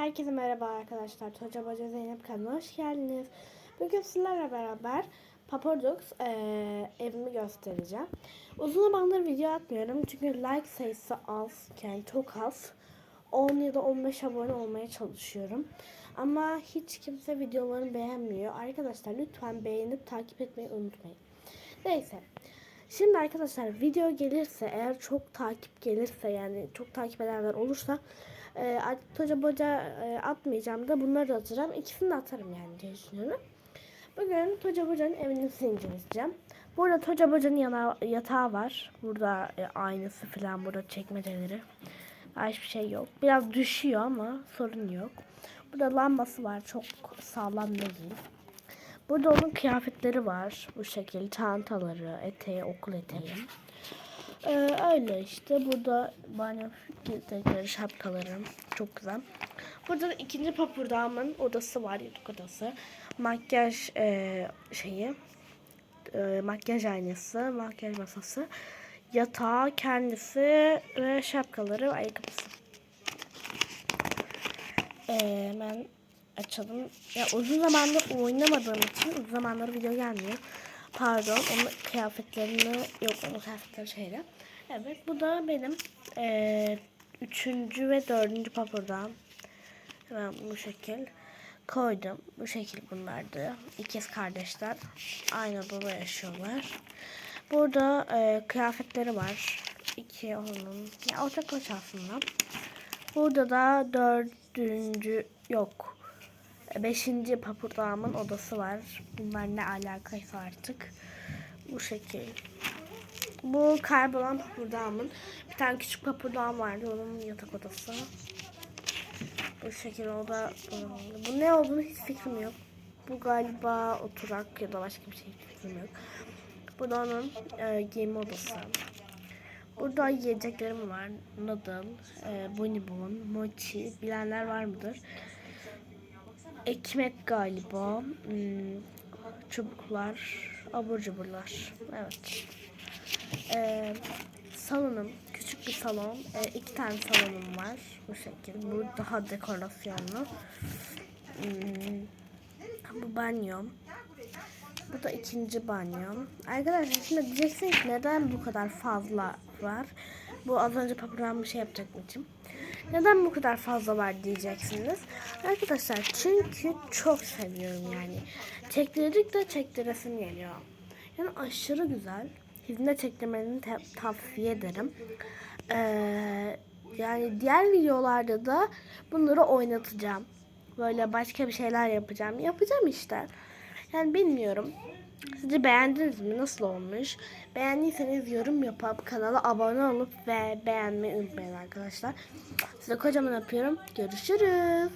Herkese merhaba arkadaşlar. Hoca Baca Zeynep kanalına hoş geldiniz. Bugün sizlerle beraber Papadux eee, evimi göstereceğim. Uzun zamandır video atmıyorum çünkü like sayısı az, yani çok az. 10 ya da 15 abone olmaya çalışıyorum. Ama hiç kimse videolarımı beğenmiyor. Arkadaşlar lütfen beğenip takip etmeyi unutmayın. Neyse. Şimdi arkadaşlar video gelirse eğer çok takip gelirse yani çok takip edenler olursa e, Toca Boca e, atmayacağım da bunları atacağım. İkisini de atarım yani diye düşünüyorum. Bugün Toca Boca'nın evini inceleyeceğim. Burada Toca Boca'nın yana, yatağı var. Burada e, aynası falan burada çekmeceleri. Hiçbir şey yok. Biraz düşüyor ama sorun yok. Burada lambası var. Çok sağlam değil. Burada onun kıyafetleri var. Bu şekilde çantaları, eteği, okul eteği. Ee, öyle işte. Burada banyo filtreleri, şapkaları. Çok güzel. Burada da ikinci papurdağımın odası var. Yatak odası. Makyaj e, şeyi. e, makyaj aynası, makyaj masası. Yatağı kendisi ve şapkaları ayakkabısı. Ee, hemen açalım. Ya uzun zamandır oynamadığım için uzun zamandır video gelmiyor. Pardon, onun kıyafetlerini yok, onun kıyafetleri şeyle. Evet, bu da benim eee, üçüncü ve dördüncü papurdağım. Hemen bu şekil koydum. Bu şekil bunlardı. İkiz kardeşler. Aynı odada yaşıyorlar. Burada eee, kıyafetleri var. İki onun. Ya ortaklaşa aslında. Burada da dördüncü yok. Beşinci papurdağımın odası var. Bunlar ne alakaysa artık. Bu şekil. Bu kaybolan papurdağımın bir tane küçük papurdağım vardı. Onun yatak odası. Bu şekil o da bu ne olduğunu hiç fikrim yok. Bu galiba oturak ya da başka bir şey fikrim yok. Bu da onun e, giyinme odası. Burada yiyeceklerim var. Noodle, e, bonibon, mochi. Bilenler var mıdır? Ekmek galiba. Hmm, çubuklar, abur cuburlar. Evet. E, salonum. Küçük bir salon. E, iki tane salonum var. Bu şekil. Bu daha dekorasyonlu. Hmm, bu banyom. Bu da ikinci banyom. Arkadaşlar şimdi diyeceksiniz ki neden bu kadar fazla var? Bu az önce papağan bir şey yapacaktım için. Neden bu kadar fazla var diyeceksiniz. Arkadaşlar çünkü çok seviyorum yani. Çektirdikçe çektiresim geliyor. Yani aşırı güzel. Sizin de çektirmenizi tavsiye ederim. Ee, yani diğer videolarda da bunları oynatacağım. Böyle başka bir şeyler yapacağım. Yapacağım işte. Yani bilmiyorum. Sizce beğendiniz mi? Nasıl olmuş? Beğendiyseniz yorum yapıp kanala abone olup ve beğenmeyi unutmayın arkadaşlar. Size kocaman öpüyorum. Görüşürüz.